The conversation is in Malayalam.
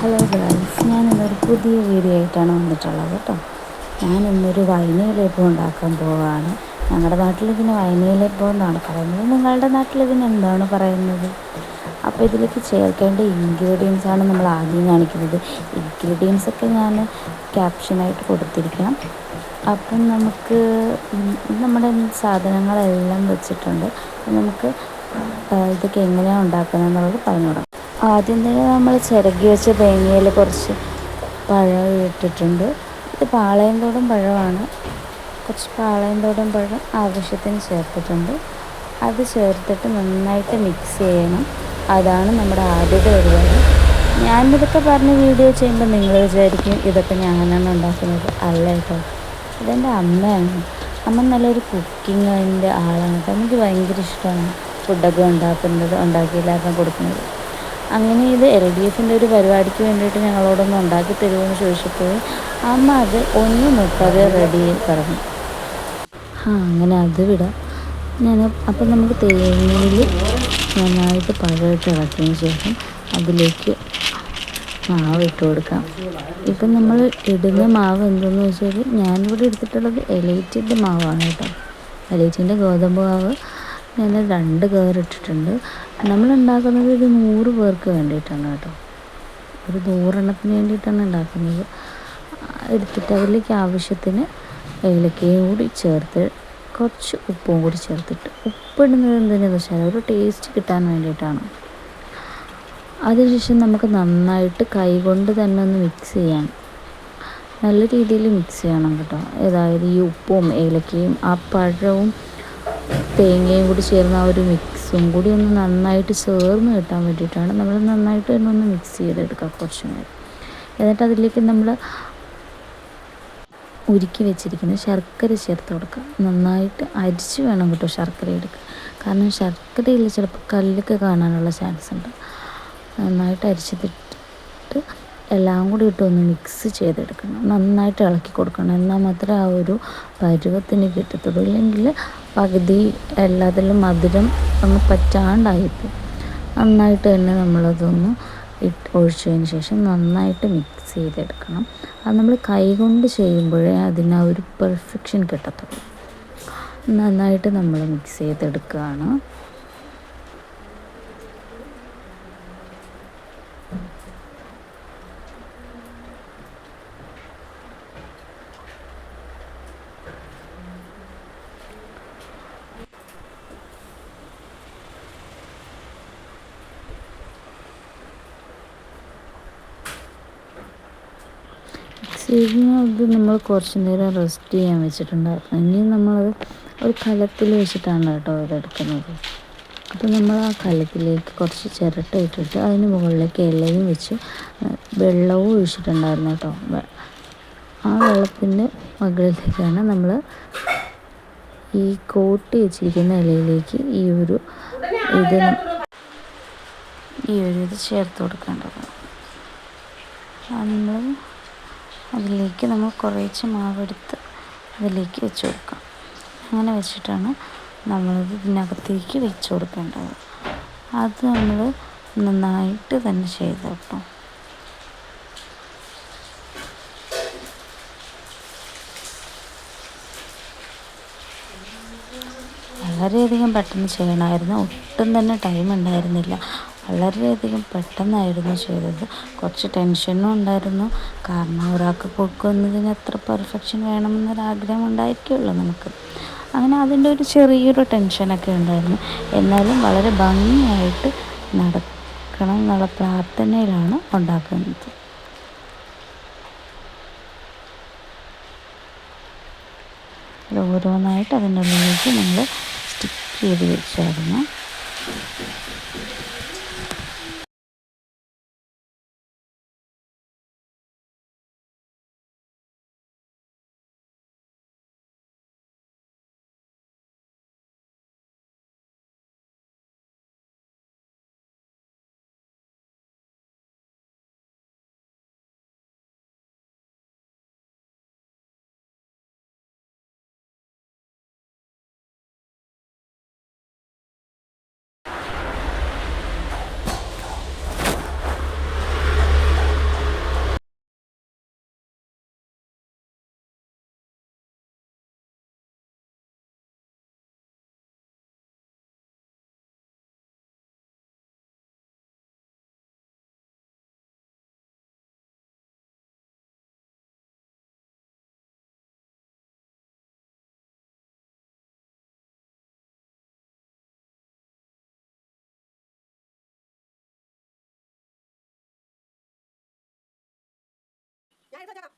ഹലോ ഗൈസ് ഞാൻ ഇന്നൊരു പുതിയ വീഡിയോ ആയിട്ടാണ് വന്നിട്ടുള്ളത് കേട്ടോ. ഞാൻ ഇന്നൊരു വൈനയിലപ്പം ഉണ്ടാക്കാൻ പോവുകയാണ് ഞങ്ങളുടെ നാട്ടിൽ ഇതിന് വൈനയിലേപ്പം എന്നാണ് പറയുന്നത്. നിങ്ങളുടെ നാട്ടിൽ ഇതിന് എന്താണ് പറയുന്നത്? അപ്പോൾ ഇതിലേക്ക് ചേർക്കേണ്ട ഇൻഗ്രീഡിയൻസ് ആണ് നമ്മൾ ആദ്യം കാണിക്കുന്നത്. ഇൻഗ്രീഡിയൻസ് ഒക്കെ ഞാൻ ക്യാപ്ഷനായിട്ട് കൊടുത്തിരിക്കാം അപ്പം നമുക്ക് നമ്മുടെ സാധനങ്ങളെല്ലാം വെച്ചിട്ടുണ്ട്. നമുക്ക് ഇതൊക്കെ എങ്ങനെയാണ് ഉണ്ടാക്കുന്നത് എന്നുള്ളത് പറഞ്ഞു ആദ്യം തന്നെ നമ്മൾ ചിരകി വെച്ച തേങ്ങയിൽ കുറച്ച് പഴം ഇട്ടിട്ടുണ്ട്. ഇത് പാളയം തോടും പഴമാണ്. കുറച്ച് പാളയം തോടും പഴം ആവശ്യത്തിന് ചേർത്തിട്ടുണ്ട്. അത് ചേർത്തിട്ട് നന്നായിട്ട് മിക്സ് ചെയ്യണം. അതാണ് നമ്മുടെ ആദ്യത്തെ പരിപാടി. ഞാനിതൊക്കെ പറഞ്ഞ് വീഡിയോ ചെയ്യുമ്പോൾ നിങ്ങൾ വിചാരിക്കും ഇതൊക്കെ ഞാനാണ് ഉണ്ടാക്കുന്നത്. അല്ല കേട്ടോ. ഇതെന്റെ അമ്മയാണ്. അമ്മ നല്ലൊരു കുക്കിങ്ങിന്റെ ആളാണ്. കേട്ടോ എനിക്ക് ഭയങ്കര ഇഷ്ടമാണ്. ഫുഡൊക്കെ ഉണ്ടാക്കുന്നത് ഉണ്ടാക്കിയില്ലാതെ കൊടുക്കുന്നത്. അങ്ങനെ ഇത് എൽ ഡി എഫിന്റെ ഒരു പരിപാടിക്ക് വേണ്ടിയിട്ട് ഞങ്ങളോടൊന്ന് ഉണ്ടാക്കി തരുമെന്ന് ചോദിച്ചപ്പോൾ അമ്മ അത് ഒന്ന് മുപ്പത് റെഡി പറഞ്ഞു. ആ അങ്ങനെ അത് വിടാം. ഞാൻ അപ്പം നമുക്ക് തേങ്ങയിൽ നന്നായിട്ട് പഴമിട്ട് ഇറക്കിയതിന് ശേഷം അതിലേക്ക് മാവ് ഇട്ട് കൊടുക്കാം. ഇപ്പം നമ്മൾ ഇടുന്ന മാവ് എന്തെന്ന് വെച്ചാൽ ഞാനിവിടെ എടുത്തിട്ടുള്ളത് എലൈറ്റിന്റെ മാവാണ് കേട്ടോ. എലൈറ്റിന്റെ ഗോതമ്പ് മാവ്. ഞാൻ രണ്ട് കയറിട്ടിട്ടുണ്ട് നമ്മൾ ഉണ്ടാക്കുന്നത് ഒരു നൂറ് പേർക്ക് വേണ്ടിയിട്ടാണ് കേട്ടോ. ഒരു നൂറെണ്ണത്തിന് വേണ്ടിയിട്ടാണ് ഉണ്ടാക്കുന്നത്. എടുത്തിട്ട് അതിലേക്ക് ആവശ്യത്തിന് ഏലക്കയും കൂടി ചേർത്ത് കുറച്ച് ഉപ്പും കൂടി ചേർത്തിട്ട്. ഉപ്പിടുന്നത് എന്തിനാണെന്ന് വെച്ചാൽ ഒരു ടേസ്റ്റ് കിട്ടാൻ വേണ്ടിയിട്ടാണ്. അതിനുശേഷം നമുക്ക് നന്നായിട്ട് കൈകൊണ്ട് തന്നെ ഒന്ന് മിക്സ് ചെയ്യാം. നല്ല രീതിയിൽ മിക്സ് ചെയ്യണം കേട്ടോ. അതായത് ഈ ഉപ്പും ഏലക്കയും ആ പഴവും തേങ്ങയും കൂടി ചേർന്ന ആ ഒരു മിക്സും കൂടി ഒന്ന് നന്നായിട്ട് ചേർന്ന് കിട്ടാൻ വേണ്ടിയിട്ടാണ് നമ്മൾ നന്നായിട്ട് തന്നെ ഒന്ന് മിക്സ് ചെയ്തെടുക്കുക കുറച്ച് നേരം. എന്നിട്ട് അതിലേക്ക് നമ്മൾ ഉരുക്കി വെച്ചിരിക്കുന്ന ശർക്കര ചേർത്ത് കൊടുക്കുക. നന്നായിട്ട് അരിച്ച് വേണം കേട്ടോ ശർക്കര എടുക്കുക കാരണം ശർക്കരയിൽ ചിലപ്പോൾ കല്ലൊക്കെ കാണാനുള്ള ചാൻസ് ഉണ്ട്. നന്നായിട്ട് അരിച്ചതിട്ട് എല്ലാം കൂടി ഇട്ട് ഒന്ന് മിക്സ് ചെയ്തെടുക്കണം. നന്നായിട്ട് ഇളക്കി കൊടുക്കണം. എന്നാൽ മാത്രമേ ആ ഒരു പരുവത്തിന് കിട്ടത്തുള്ളൂ. ഇല്ലെങ്കിൽ പകുതി എല്ലാത്തിലും മധുരം ഒന്ന് പറ്റാണ്ടായിപ്പോൾ നന്നായിട്ട് തന്നെ നമ്മളതൊന്ന് ഇട്ട് ഒഴിച്ചതിന് ശേഷം നന്നായിട്ട് മിക്സ് ചെയ്തെടുക്കണം. അത് നമ്മൾ കൈ കൊണ്ട് ചെയ്യുമ്പോഴേ അതിന് ഒരു പെർഫെക്ഷൻ കിട്ടത്തുള്ളൂ. നന്നായിട്ട് നമ്മൾ മിക്സ് ചെയ്തെടുക്കുകയാണ്. മിക്സിങ് നമ്മൾ കുറച്ച് നേരം റെസ്റ്റ് ചെയ്യാൻ വെച്ചിട്ടുണ്ടായിരുന്നു ഇനി നമ്മളത് ഒരു കലത്തിൽ വെച്ചിട്ടാണ് കേട്ടോ ഇതെടുക്കുന്നത് അപ്പോൾ നമ്മൾ ആ കലത്തിലേക്ക് കുറച്ച് ചിരട്ട ഇട്ടിട്ട് അതിന് മുകളിലേക്ക് ഇലയും വെച്ച് വെള്ളവും ഒഴിച്ചിട്ടുണ്ടായിരുന്നു കേട്ടോ. ആ വെള്ളത്തിന്റെ മുകളിലേക്കാണ് നമ്മൾ ഈ കോട്ടി വെച്ചിരിക്കുന്ന ഇലയിലേക്ക് ഈ ഒരു ഇത് ഈ ഒരു ഇത് ചേർത്ത് കൊടുക്കേണ്ടത്. നമ്മൾ അതിലേക്ക് നമ്മൾ കുറേശ്ശെ മാവെടുത്ത് അതിലേക്ക് വെച്ച് കൊടുക്കാം. അങ്ങനെ വെച്ചിട്ടാണ് നമ്മൾ ഇതിനകത്തേക്ക് വെച്ച് കൊടുക്കേണ്ടത്. അത് നമ്മൾ നന്നായിട്ട് തന്നെ ചെയ്ത് കേട്ടോ വളരെയധികം പെട്ടെന്ന് ചെയ്യണമായിരുന്നു. ഒട്ടും തന്നെ ടൈം ഉണ്ടായിരുന്നില്ല. വളരെയധികം പെട്ടെന്നായിരുന്നു ചെയ്തത്. കുറച്ച് ടെൻഷനും ഉണ്ടായിരുന്നു. കാരണം ഒരാൾക്ക് കൊടുക്കുന്നതിന് എത്ര പെർഫെക്ഷൻ വേണമെന്നൊരാഗ്രഹം ഉണ്ടായിരിക്കുമല്ലോ നമുക്ക്. അങ്ങനെ അതിന്റെ ഒരു ചെറിയൊരു ടെൻഷനൊക്കെ ഉണ്ടായിരുന്നു. എന്നാലും വളരെ ഭംഗിയായിട്ട് നടക്കണം എന്നുള്ള പ്രാർത്ഥനയിലാണ് ഉണ്ടാക്കുന്നത്. ഓരോന്നായിട്ട് അതിന്റെ ഉള്ളിലേക്ക് നമ്മൾ സ്റ്റിക്ക് ചെയ്ത് വെച്ചായിരുന്നു. 해서 제가